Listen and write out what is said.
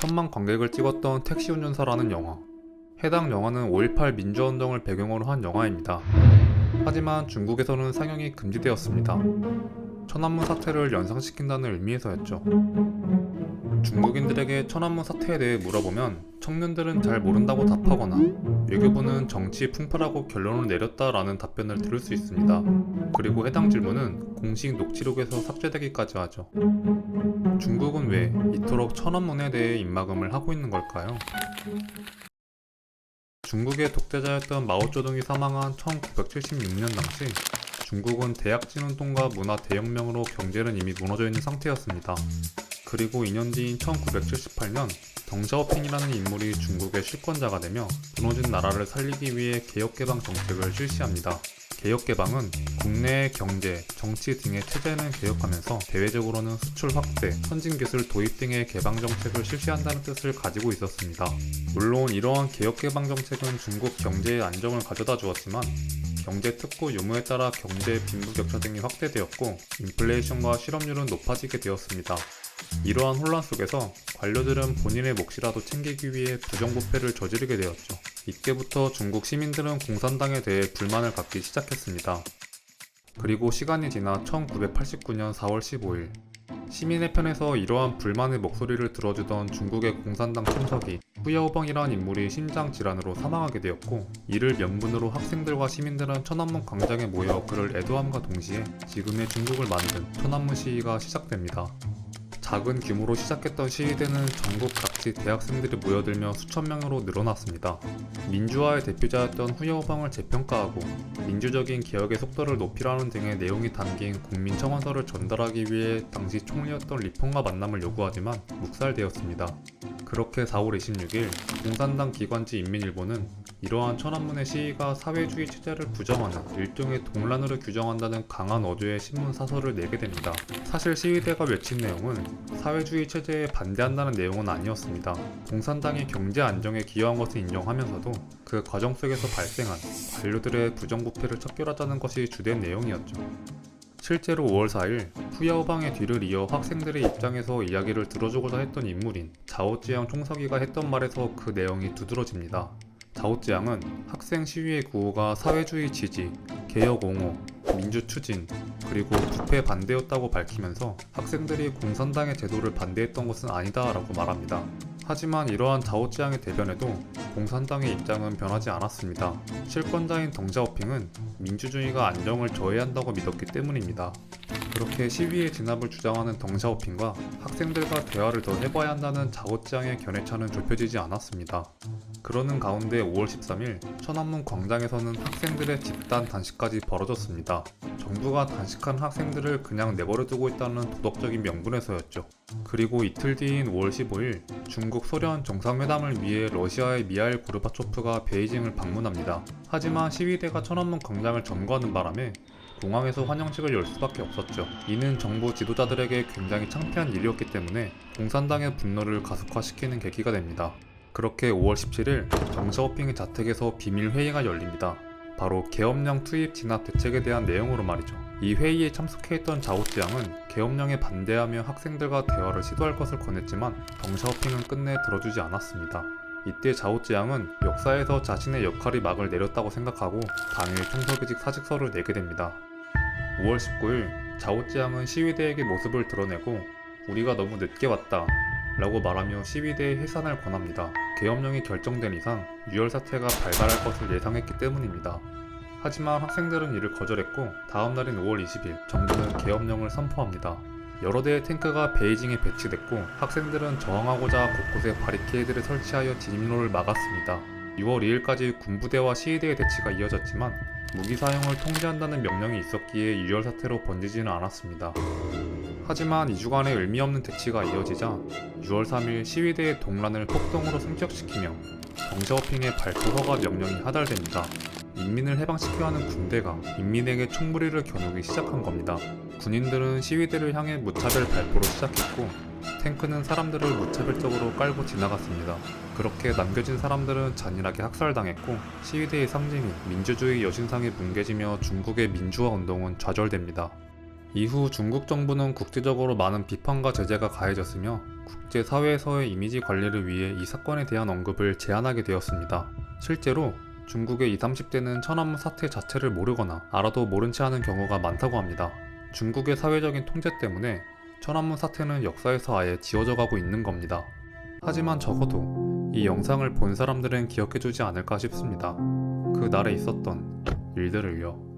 천만 관객을 찍었던 택시 운전사라는 영화. 해당 영화는 5.18 민주화운동을 배경으로 한 영화입니다. 하지만 중국에서는 상영이 금지되었습니다. 천안문 사태를 연상시킨다는 의미에서였죠. 중국인들에게 천안문 사태에 대해 물어보면 청년들은 잘 모른다고 답하거나 외교부는 정치 풍파라고 결론을 내렸다라는 답변을 들을 수 있습니다. 그리고 해당 질문은 공식 녹취록에서 삭제되기까지 하죠. 중국은 왜 이토록 천안문에 대해 입막음을 하고 있는 걸까요? 중국의 독재자였던 마오쩌둥이 사망한 1976년 당시 중국은 대약진 운동과 문화 대혁명으로 경제는 이미 무너져 있는 상태였습니다. 그리고 2년 뒤인 1978년 덩샤오핑이라는 인물이 중국의 실권자가 되며 무너진 나라를 살리기 위해 개혁개방 정책을 실시합니다. 개혁개방은 국내의 경제, 정치 등의 체제는 개혁하면서 대외적으로는 수출 확대, 선진기술 도입 등의 개방 정책을 실시한다는 뜻을 가지고 있었습니다. 물론 이러한 개혁개방 정책은 중국 경제의 안정을 가져다 주었지만 경제 특구 유무에 따라 경제 빈부격차 등이 확대되었고 인플레이션과 실업률은 높아지게 되었습니다. 이러한 혼란 속에서 관료들은 본인의 몫이라도 챙기기 위해 부정부패를 저지르게 되었죠. 이때부터 중국 시민들은 공산당에 대해 불만을 갖기 시작했습니다. 그리고 시간이 지나 1989년 4월 15일 시민의 편에서 이러한 불만의 목소리를 들어주던 중국의 공산당 총석이 후야오벙이라는 인물이 심장 질환으로 사망하게 되었고 이를 명분으로 학생들과 시민들은 천안문 광장에 모여 그를 애도함과 동시에 지금의 중국을 만든 천안문 시위가 시작됩니다. 작은 규모로 시작했던 시위대는 전국 각지 대학생들이 모여들며 수천 명으로 늘어났습니다. 민주화의 대표자였던 후야오방을 재평가하고 민주적인 개혁의 속도를 높이라는 등의 내용이 담긴 국민 청원서를 전달하기 위해 당시 총리였던 리펑과 만남을 요구하지만 묵살되었습니다. 그렇게 4월 26일 공산당 기관지 인민일보는 이러한 천안문의 시위가 사회주의 체제를 부정하는 일종의 동란으로 규정한다는 강한 어조의 신문 사설을 내게 됩니다. 사실 시위대가 외친 내용은 사회주의 체제에 반대한다는 내용은 아니었습니다. 공산당이 경제 안정에 기여한 것을 인정하면서도 그 과정 속에서 발생한 관료들의 부정부패를 척결하자는 것이 주된 내용이었죠. 실제로 5월 4일 후야오방의 뒤를 이어 학생들의 입장에서 이야기를 들어주고자 했던 인물인 자오지양 총서기가 했던 말에서 그 내용이 두드러집니다. 자오지양은 학생 시위의 구호가 사회주의 지지, 개혁 옹호, 민주 추진, 그리고 부패 반대였다고 밝히면서 학생들이 공산당의 제도를 반대했던 것은 아니다라고 말합니다. 하지만 이러한 자오지양의 대변에도 공산당의 입장은 변하지 않았습니다. 실권자인 덩자오핑은 민주주의가 안정을 저해한다고 믿었기 때문입니다. 그렇게 시위의 진압을 주장하는 덩샤오핑과 학생들과 대화를 더 해봐야 한다는 자오지양의 견해차는 좁혀지지 않았습니다. 그러는 가운데 5월 13일 천안문 광장에서는 학생들의 집단 단식까지 벌어졌습니다. 정부가 단식한 학생들을 그냥 내버려두고 있다는 도덕적인 명분에서였죠. 그리고 이틀 뒤인 5월 15일 중국 소련 정상회담을 위해 러시아의 미하일 고르바초프가 베이징을 방문합니다. 하지만 시위대가 천안문 광장을 점거하는 바람에 공항에서 환영식을 열 수밖에 없었죠. 이는 정부 지도자들에게 굉장히 창피한 일이었기 때문에 공산당의 분노를 가속화시키는 계기가 됩니다. 그렇게 5월 17일 정샤오핑의 자택에서 비밀 회의가 열립니다. 바로 계엄령 투입 진압 대책에 대한 내용으로 말이죠. 이 회의에 참석해있던 자오지양은 계엄령에 반대하며 학생들과 대화를 시도할 것을 권했지만 덩샤오핑은 끝내 들어주지 않았습니다. 이때 자오지양은 역사에서 자신의 역할이 막을 내렸다고 생각하고 당일 총서기직 사직서를 내게 됩니다. 5월 19일 자오지양은 시위대에게 모습을 드러내고 우리가 너무 늦게 왔다 라고 말하며 시위대의 해산을 권합니다. 계엄령이 결정된 이상 유혈 사태가 발발할 것을 예상했기 때문입니다. 하지만 학생들은 이를 거절했고 다음 날인 5월 20일 정부는 계엄령을 선포합니다. 여러 대의 탱크가 베이징에 배치됐고 학생들은 저항하고자 곳곳에 바리케이드를 설치하여 진입로를 막았습니다. 6월 2일까지 군부대와 시위대의 대치가 이어졌지만 무기 사용을 통제한다는 명령이 있었기에 유혈 사태로 번지지는 않았습니다. 하지만 2주간의 의미 없는 대치가 이어지자 6월 3일 시위대의 동란을 폭동으로 승격시키며 정샤오핑의 발포 허가 명령이 하달됩니다. 인민을 해방시켜야 하는 군대가 인민에게 총무리를 겨누기 시작한 겁니다. 군인들은 시위대를 향해 무차별 발포를 시작했고 탱크는 사람들을 무차별적으로 깔고 지나갔습니다. 그렇게 남겨진 사람들은 잔인하게 학살당했고 시위대의 상징인 민주주의 여신상이 뭉개지며 중국의 민주화 운동은 좌절됩니다. 이후 중국 정부는 국제적으로 많은 비판과 제재가 가해졌으며 국제사회에서의 이미지 관리를 위해 이 사건에 대한 언급을 제한하게 되었습니다. 실제로 중국의 20, 30대는 천안문 사태 자체를 모르거나 알아도 모른 채 하는 경우가 많다고 합니다. 중국의 사회적인 통제 때문에 천안문 사태는 역사에서 아예 지워져 가고 있는 겁니다. 하지만 적어도 이 영상을 본 사람들은 기억해주지 않을까 싶습니다. 그 날에 있었던 일들을요.